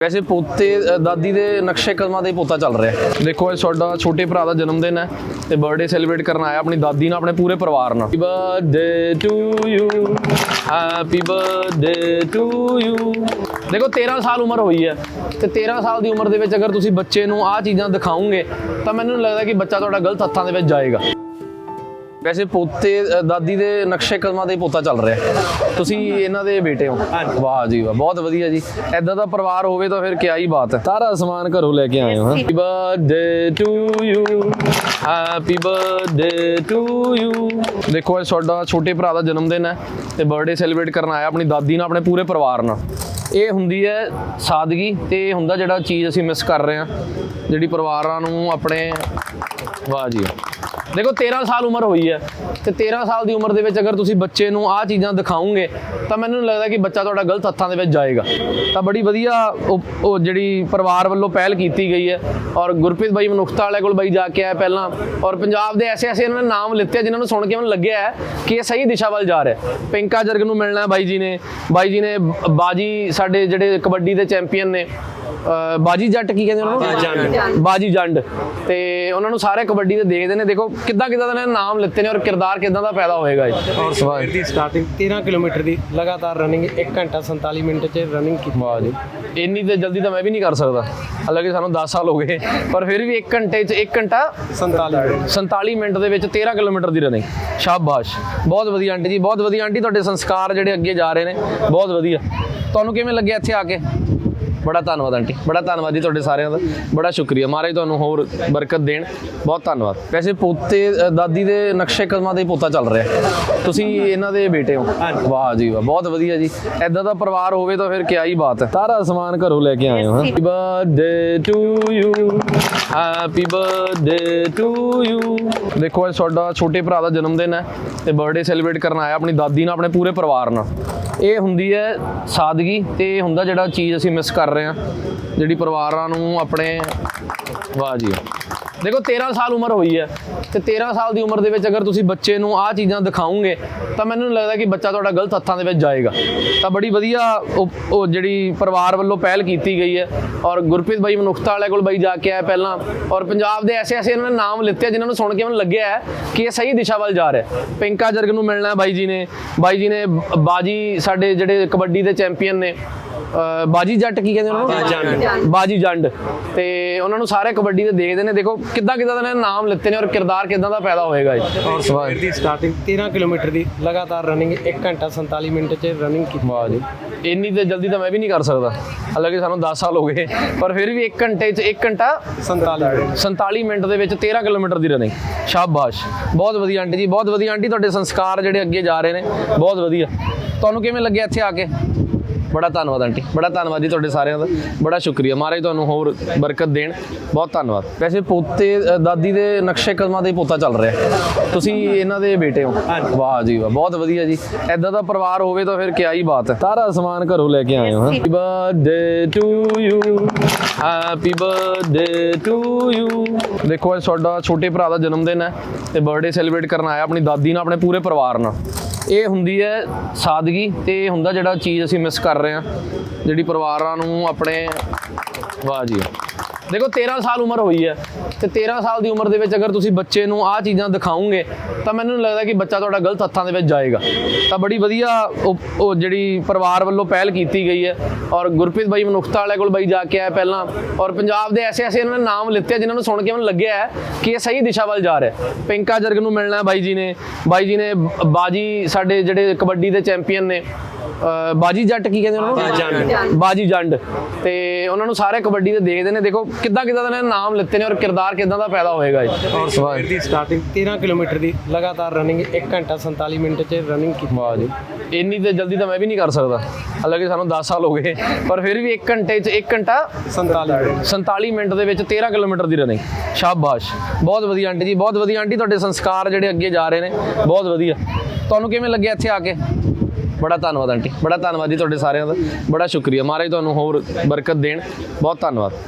ਵੈਸੇ ਪੋਤੇ ਦਾਦੀ ਦੇ ਨਕਸ਼ੇ ਕਦਮਾਂ ਦੇ ਪੋਤਾ ਚੱਲ ਰਿਹਾ। ਦੇਖੋ, ਇਹ ਤੁਹਾਡਾ ਛੋਟੇ ਭਰਾ ਦਾ ਜਨਮ ਦਿਨ ਹੈ ਤੇ ਬਰਥਡੇ ਸੈਲੀਬ੍ਰੇਟ ਕਰਨ ਆਇਆ ਆਪਣੀ ਦਾਦੀ ਨਾਲ, ਆਪਣੇ ਪੂਰੇ ਪਰਿਵਾਰ ਨਾਲ। Happy birthday to you happy birthday to you ਦੇਖੋ 13 ਸਾਲ ਉਮਰ ਹੋਈ ਹੈ ਤੇ 13 ਸਾਲ ਦੀ ਉਮਰ ਦੇ ਵਿੱਚ ਅਗਰ ਤੁਸੀਂ ਬੱਚੇ ਨੂੰ ਆਹ ਚੀਜ਼ਾਂ ਦਿਖਾਓਗੇ, ਤਾਂ ਮੈਨੂੰ ਨਹੀਂ ਲੱਗਦਾ ਕਿ ਬੱਚਾ ਤੁਹਾਡਾ ਗਲਤ ਹੱਥਾਂ ਦੇ ਵਿੱਚ ਜਾਏਗਾ। ਵੈਸੇ ਪੋਤੇ ਦਾਦੀ ਦੇ ਨਕਸ਼ੇ ਕਦਮਾਂ ਦੇ ਪੋਤਾ ਚੱਲ ਰਿਹਾ। ਤੁਸੀਂ ਇਹਨਾਂ ਦੇ ਬੇਟੇ ਹੋ। ਵਾਹ ਜੀ ਵਾਹ ਬਹੁਤ ਵਧੀਆ ਜੀ। ਐਦਾਂ ਦਾ ਪਰਿਵਾਰ ਹੋਵੇ ਤਾਂ ਫਿਰ ਕਿਆ ਹੀ ਬਾਤ ਹੈ। ਸਾਰਾ ਸਮਾਨ ਘਰੋਂ ਲੈ ਕੇ ਆਏ ਹੋ happy birthday to you happy birthday to you ਦੇਖੋ ਇਹ ਤੁਹਾਡਾ ਛੋਟੇ ਭਰਾ ਦਾ ਜਨਮ ਦਿਨ ਹੈ ਤੇ ਬਰਥਡੇ ਸੈਲੀਬ੍ਰੇਟ ਕਰਨ ਆਇਆ ਆਪਣੀ ਦਾਦੀ ਨਾਲ ਆਪਣੇ ਪੂਰੇ ਪਰਿਵਾਰ ਨਾਲ। ਇਹ ਹੁੰਦੀ ਹੈ ਸਾਦਗੀ ਤੇ ਇਹ ਹੁੰਦਾ ਜਿਹੜਾ ਚੀਜ਼ ਅਸੀਂ ਮਿਸ ਕਰ ਰਹੇ ਹਾਂ ਜਿਹੜੀ ਪਰਿਵਾਰਾਂ ਨੂੰ ਆਪਣੇ ਵਾਹ ਜੀ। ਦੇਖੋ 13 ਸਾਲ ਉਮਰ ਹੋਈ ਹੈ ਤੇ 13 ਸਾਲ ਦੀ ਉਮਰ ਦੇ ਵਿੱਚ ਅਗਰ ਤੁਸੀਂ ਬੱਚੇ ਨੂੰ ਆਹ ਚੀਜ਼ਾਂ ਦਿਖਾਓਗੇ ਤਾਂ ਮੈਨੂੰ ਨਹੀਂ ਲੱਗਦਾ ਕਿ ਬੱਚਾ ਤੁਹਾਡਾ ਗਲਤ ਹੱਥਾਂ ਦੇ ਵਿੱਚ ਜਾਏਗਾ। ਤਾਂ ਬੜੀ ਵਧੀਆ ਉਹ ਉਹ ਜਿਹੜੀ ਪਰਿਵਾਰ ਵੱਲੋਂ ਪਹਿਲ ਕੀਤੀ ਗਈ ਹੈ ਔਰ ਗੁਰਪ੍ਰੀਤ ਬਾਈ ਮਨੁੱਖਤਾ ਵਾਲੇ ਕੋਲ ਬਾਈ ਜਾ ਕੇ ਆਇਆ ਪਹਿਲਾਂ ਔਰ ਪੰਜਾਬ ਦੇ ਐਸੇ ਐਸੇ ਇਹਨਾਂ ਨੇ ਨਾਮ ਲਿੱਤੇ ਆ, ਜਿਨ੍ਹਾਂ ਨੂੰ ਸੁਣ ਕੇ ਮੈਨੂੰ ਲੱਗਿਆ ਹੈ ਕਿ ਇਹ ਸਹੀ ਦਿਸ਼ਾ ਵੱਲ ਜਾ ਰਿਹਾ ਪਿੰਕਾ ਜਰਗ ਨੂੰ ਮਿਲਣਾ ਬਾਈ ਜੀ ਨੇ ਬਾਈ ਜੀ ਨੇ ਬਾਜੀ ਸਾਡੇ ਜਿਹੜੇ ਕਬੱਡੀ ਦੇ ਚੈਂਪੀਅਨ ਨੇ ਬਾਜੀ ਜੱਟ ਕੀ ਕਹਿੰਦੇ ਉਹਨਾਂ ਨੂੰ? ਬਾਜੀ ਜੰਡ। ਤੇ ਉਹਨਾਂ ਨੂੰ ਸਾਰੇ ਕਬੱਡੀ ਦੇ ਦੇਖਦੇ ਨੇ। ਦੇਖੋ ਕਿੱਦਾਂ ਕਿੱਦਾਂ ਦੇ ਇਹਨਾਂ ਨੇ ਨਾਮ ਲਿੱਤੇ ਨੇ ਔਰ ਕਿਰਦਾਰ ਕਿੱਦਾਂ ਦਾ ਪੈਦਾ ਹੋਏਗਾ ਜੀ ਔਰ ਸਵੇਰ ਦੀ ਸਟਾਰਟਿੰਗ 13 ਕਿਲੋਮੀਟਰ ਦੀ ਲਗਾਤਾਰ ਰਨਿੰਗ 1 ਘੰਟਾ 47 ਮਿੰਟ 'ਚ ਰਨਿੰਗ ਕੀਤੀ। ਵਾਹ ਜੀ। ਇੰਨੀ ਤੇ ਜਲਦੀ ਤਾਂ ਮੈਂ ਵੀ ਨਹੀਂ ਕਰ ਸਕਦਾ। ਹਾਲਾਂਕਿ ਸਾਨੂੰ 10 ਸਾਲ ਹੋ ਗਏ। ਪਰ ਫਿਰ ਵੀ 1 ਘੰਟੇ 'ਚ 1 ਘੰਟਾ 47 ਮਿੰਟ। 47 ਮਿੰਟ ਦੇ ਵਿੱਚ 13 ਕਿਲੋਮੀਟਰ ਦੀ ਰਨਿੰਗ ਸ਼ਾਬਾਸ਼। ਬਹੁਤ ਵਧੀਆ ਆਂਟੀ ਜੀ ਬਹੁਤ ਵਧੀਆ ਆਂਟੀ। ਤੁਹਾਡੇ ਸੰਸਕਾਰ ਜਿਹੜੇ ਅੱਗੇ ਜਾ ਰਹੇ ਨੇ ਬਹੁਤ ਵਧੀਆ। ਤੁਹਾਨੂੰ ਕਿਵੇਂ ਲੱਗਿਆ ਇੱਥੇ ਆ ਕੇ? ਬੜਾ ਧੰਨਵਾਦ ਆਂਟੀ ਬੜਾ ਧੰਨਵਾਦ ਜੀ ਤੁਹਾਡੇ ਸਾਰਿਆਂ ਦਾ ਬੜਾ ਸ਼ੁਕਰੀਆ। ਮਹਾਰਾਜ ਤੁਹਾਨੂੰ ਹੋਰ ਬਰਕਤ ਦੇਣ ਬਹੁਤ ਧੰਨਵਾਦ। ਵੈਸੇ ਪੋਤੇ ਦਾਦੀ ਦੇ ਨਕਸ਼ੇ ਕਦਮਾਂ ਦੇ ਪੋਤਾ ਚੱਲ ਰਿਹਾ। ਤੁਸੀਂ ਇਹਨਾਂ ਦੇ ਬੇਟੇ ਹੋ? ਵਾਹ ਜੀ ਵਾਹ ਬਹੁਤ ਵਧੀਆ ਜੀ। ਐਦਾਂ ਦਾ ਪਰਿਵਾਰ ਹੋਵੇ ਤਾਂ ਫਿਰ ਕਿਆ ਹੀ ਬਾਤ ਹੈ। ਸਾਰਾ ਸਮਾਨ ਘਰੋਂ ਲੈ ਕੇ ਆਏ ਹੋ happy birthday to you happy birthday to you ਦੇਖੋ ਇਹ ਤੁਹਾਡਾ ਛੋਟੇ ਭਰਾ ਦਾ ਜਨਮ ਦਿਨ ਹੈ ਤੇ ਬਰਥਡੇ ਸੈਲੀਬ੍ਰੇਟ ਕਰਨ ਆਇਆ ਆਪਣੀ ਦਾਦੀ ਨਾਲ ਆਪਣੇ ਪੂਰੇ ਪਰਿਵਾਰ ਨਾਲ। ਇਹ ਹੁੰਦੀ ਹੈ ਸਾਦਗੀ ਤੇ ਇਹ ਹੁੰਦਾ ਜਿਹੜਾ ਚੀਜ਼ ਅਸੀਂ ਮਿਸ ਕਰ ਰਹੇ ਹਾਂ, ਜਿਹੜੀ ਪਰਿਵਾਰਾਂ ਨੂੰ ਆਪਣੇ ਵਾਹ ਜੀ। ਦੇਖੋ 13 ਸਾਲ ਉਮਰ ਹੋਈ ਹੈ ਤੇ 13 ਸਾਲ ਦੀ ਉਮਰ ਦੇ ਵਿੱਚ ਅਗਰ ਤੁਸੀਂ ਬੱਚੇ ਨੂੰ ਆਹ ਚੀਜ਼ਾਂ ਦਿਖਾਓਗੇ ਤਾਂ ਮੈਨੂੰ ਨਹੀਂ ਲੱਗਦਾ ਕਿ ਬੱਚਾ ਤੁਹਾਡਾ ਗਲਤ ਹੱਥਾਂ ਦੇ ਵਿੱਚ ਜਾਏਗਾ। ਤਾਂ ਬੜੀ ਵਧੀਆ ਉਹ ਉਹ ਜਿਹੜੀ ਪਰਿਵਾਰ ਵੱਲੋਂ ਪਹਿਲ ਕੀਤੀ ਗਈ ਹੈ ਔਰ ਗੁਰਪ੍ਰੀਤ ਬਾਈ ਮਨੁੱਖਤਾ ਵਾਲੇ ਕੋਲ ਬਾਈ ਜਾ ਕੇ ਆਇਆ ਪਹਿਲਾਂ ਔਰ ਪੰਜਾਬ ਦੇ ਐਸੇ ਐਸੇ ਇਹਨਾਂ ਨੇ ਨਾਮ ਲਿੱਤੇ ਆ, ਜਿਨ੍ਹਾਂ ਨੂੰ ਸੁਣ ਕੇ ਮੈਨੂੰ ਲੱਗਿਆ ਹੈ ਕਿ ਇਹ ਸਹੀ ਦਿਸ਼ਾ ਵੱਲ ਜਾ ਰਿਹਾ ਪਿੰਕਾ ਜਰਗ ਨੂੰ ਮਿਲਣਾ ਬਾਈ ਜੀ ਨੇ। ਬਾਈ ਜੀ ਨੇ ਬਾਜੀ ਸਾਡੇ ਜਿਹੜੇ ਕਬੱਡੀ ਦੇ ਚੈਂਪੀਅਨ ਨੇ ਬਾਜੀ ਜੱਟ ਕੀ ਕਹਿੰਦੇ ਉਹਨਾਂ ਨੂੰ? ਬਾਜੀ ਜੰਡ ਤੇ ਉਹਨਾਂ ਨੂੰ ਸਾਰੇ ਕਬੱਡੀ ਦੇ ਦੇਖਦੇ ਨੇ ਦੇਖੋ ਕਿੱਦਾਂ ਕਿੱਦਾਂ ਦੇ ਇਹਨਾਂ ਨੇ ਨਾਮ ਲਿੱਤੇ ਨੇ ਔਰ ਕਿਰਦਾਰ ਕਿੱਦਾਂ ਦਾ ਪੈਦਾ ਹੋਏਗਾ ਜੀ। ਔਰ ਸਵੇਰ ਦੀ ਸਟਾਰਟਿੰਗ 13 ਕਿਲੋਮੀਟਰ ਦੀ ਲਗਾਤਾਰ ਰਨਿੰਗ 1 ਘੰਟਾ 47 ਮਿੰਟ 'ਚ ਰਨਿੰਗ ਕੀਤੀ। ਵਾਹ ਜੀ। ਇੰਨੀ ਤੇ ਜਲਦੀ ਤਾਂ ਮੈਂ ਵੀ ਨਹੀਂ ਕਰ ਸਕਦਾ। ਹਾਲਾਂਕਿ ਸਾਨੂੰ 10 ਸਾਲ ਹੋ ਗਏ ਪਰ ਫਿਰ ਵੀ 1 ਘੰਟੇ 'ਚ 1 ਘੰਟਾ 47 ਮਿੰਟ। 47 ਮਿੰਟ ਦੇ ਵਿੱਚ 13 ਕਿਲੋਮੀਟਰ ਦੀ ਰਨਿੰਗ ਸ਼ਾਬਾਸ਼। ਬਹੁਤ ਵਧੀਆ ਆਂਟੀ ਜੀ ਬਹੁਤ ਵਧੀਆ ਆਂਟੀ ਤੁਹਾਡੇ ਸੰਸਕਾਰ ਜਿਹੜੇ ਅੱਗੇ ਜਾ ਰਹੇ ਨੇ ਬਹੁਤ ਵਧੀਆ। ਤੁਹਾਨੂੰ ਕਿਵੇਂ ਲੱਗਿਆ ਇੱਥੇ ਆ ਕੇ? ਬੜਾ ਧੰਨਵਾਦ ਆਂਟੀ ਬੜਾ ਧੰਨਵਾਦ ਜੀ ਤੁਹਾਡੇ ਸਾਰਿਆਂ ਦਾ ਬੜਾ ਸ਼ੁਕਰੀਆ। ਮਹਾਰਾਜ ਤੁਹਾਨੂੰ ਹੋਰ ਬਰਕਤ ਦੇਣ ਬਹੁਤ ਧੰਨਵਾਦ। ਵੈਸੇ ਪੋਤੇ ਦਾਦੀ ਦੇ ਨਕਸ਼ੇ ਕਦਮਾਂ ਦੇ ਪੋਤਾ ਚੱਲ ਰਿਹਾ। ਤੁਸੀਂ ਇਹਨਾਂ ਦੇ ਬੇਟੇ ਹੋ। ਵਾਹ ਜੀ ਵਾਹ ਬਹੁਤ ਵਧੀਆ ਜੀ। ਐਦਾਂ ਦਾ ਪਰਿਵਾਰ ਹੋਵੇ ਤਾਂ ਫਿਰ ਕਿਆ ਹੀ ਬਾਤ ਹੈ। ਸਾਰਾ ਸਮਾਨ ਘਰੋਂ ਲੈ ਕੇ ਆਏ ਹੋ happy birthday to you happy birthday to you ਦੇਖੋ ਅੱਜ ਤੁਹਾਡਾ ਛੋਟੇ ਭਰਾ ਦਾ ਜਨਮ ਦਿਨ ਹੈ ਤੇ ਬਰਥਡੇ ਸੈਲੀਬ੍ਰੇਟ ਕਰਨ ਆਇਆ ਆਪਣੀ ਦਾਦੀ ਨਾਲ, ਆਪਣੇ ਪੂਰੇ ਪਰਿਵਾਰ ਨਾਲ। ਇਹ ਹੁੰਦੀ ਹੈ ਸਾਦਗੀ ਤੇ ਇਹ ਹੁੰਦਾ ਜਿਹੜਾ ਚੀਜ਼ ਅਸੀਂ ਮਿਸ ਕਰ ਰਹੇ ਹਾਂ, ਜਿਹੜੀ ਪਰਿਵਾਰਾਂ ਨੂੰ ਆਪਣੇ ਵਾਹ ਜੀ। ਦੇਖੋ 13 ਸਾਲ ਉਮਰ ਹੋਈ ਹੈ ਤੇ 13 ਸਾਲ ਦੀ ਉਮਰ ਦੇ ਵਿੱਚ ਅਗਰ ਤੁਸੀਂ ਬੱਚੇ ਨੂੰ ਆਹ ਚੀਜ਼ਾਂ ਦਿਖਾਓਗੇ ਤਾਂ ਮੈਨੂੰ ਨਹੀਂ ਲੱਗਦਾ ਕਿ ਬੱਚਾ ਤੁਹਾਡਾ ਗਲਤ ਹੱਥਾਂ ਦੇ ਵਿੱਚ ਜਾਏਗਾ। ਤਾਂ ਬੜੀ ਵਧੀਆ ਉਹ ਉਹ ਜਿਹੜੀ ਪਰਿਵਾਰ ਵੱਲੋਂ ਪਹਿਲ ਕੀਤੀ ਗਈ ਹੈ ਔਰ ਗੁਰਪ੍ਰੀਤ ਬਾਈ ਮਨੁੱਖਤਾ ਵਾਲੇ ਕੋਲ ਬਾਈ ਜਾ ਕੇ ਆਇਆ ਪਹਿਲਾਂ ਔਰ ਪੰਜਾਬ ਦੇ ਐਸੇ ਐਸੇ ਇਹਨਾਂ ਨੇ ਨਾਮ ਲਿੱਤੇ ਆ, ਜਿਨ੍ਹਾਂ ਨੂੰ ਸੁਣ ਕੇ ਮੈਨੂੰ ਲੱਗਿਆ ਹੈ ਕਿ ਇਹ ਸਹੀ ਦਿਸ਼ਾ ਵੱਲ ਜਾ ਰਿਹਾ ਪਿੰਕਾ ਜਰਗ ਨੂੰ ਮਿਲਣਾ ਬਾਈ ਜੀ ਨੇ। ਬਾਈ ਜੀ ਨੇ ਬਾਜੀ ਸਾਡੇ ਜਿਹੜੇ ਕਬੱਡੀ ਦੇ ਚੈਂਪੀਅਨ ਨੇ ਬਾਜੀ ਜੱਟ ਕੀ ਕਹਿੰਦੇ ਉਹਨਾਂ ਨੂੰ? ਬਾਜੀ ਜੰਡ। ਤੇ ਉਹਨਾਂ ਨੂੰ ਸਾਰੇ ਕਬੱਡੀ ਦੇ ਦੇਖਦੇ ਨੇ। ਦੇਖੋ ਕਿੱਦਾਂ ਕਿੱਦਾਂ ਦੇ ਨਾਮ ਲਿੱਤੇ ਨੇ ਔਰ ਕਿਰਦਾਰ ਕਿੱਦਾਂ ਦਾ ਪੈਦਾ ਹੋਏਗਾ ਜੀ? ਔਰ ਸਵੇਰ ਦੀ ਸਟਾਰਟਿੰਗ 13 ਕਿਲੋਮੀਟਰ ਦੀ ਲਗਾਤਾਰ ਰਨਿੰਗ 1 ਘੰਟਾ 47 ਮਿੰਟ 'ਚ ਰਨਿੰਗ ਕੀਤੀ। ਵਾਹ ਜੀ। ਇੰਨੀ ਤੇ ਜਲਦੀ ਤਾਂ ਮੈਂ ਵੀ ਨਹੀਂ ਕਰ ਸਕਦਾ। ਹਾਲਾਂਕਿ ਸਾਨੂੰ 10 ਸਾਲ ਹੋ ਗਏ। ਪਰ ਫਿਰ ਵੀ 1 ਘੰਟੇ 'ਚ 1 ਘੰਟਾ 47 ਮਿੰਟ। 47 ਮਿੰਟ ਦੇ ਵਿੱਚ 13 ਕਿਲੋਮੀਟਰ ਦੀ ਰਨਿੰਗ ਸ਼ਾਬਾਸ਼। ਬਹੁਤ ਵਧੀਆ ਆਂਟੀ ਜੀ ਬਹੁਤ ਵਧੀਆ ਆਂਟੀ। ਤੁਹਾਡੇ ਸੰਸਕਾਰ ਜਿਹੜੇ ਅੱਗੇ ਜਾ ਰਹੇ ਨੇ ਬਹੁਤ ਵਧੀਆ। ਤੁਹਾਨੂੰ ਕਿਵੇਂ ਲੱਗਿਆ ਇੱਥੇ ਆ ਕੇ? ਬੜਾ ਧੰਨਵਾਦ ਆਂਟੀ, ਬੜਾ ਧੰਨਵਾਦ ਜੀ ਤੁਹਾਡੇ ਸਾਰਿਆਂ ਦਾ, ਬੜਾ ਸ਼ੁਕਰੀਆ। ਮਹਾਰਾਜ ਤੁਹਾਨੂੰ ਹੋਰ ਬਰਕਤ ਦੇਣ। ਬਹੁਤ ਧੰਨਵਾਦ।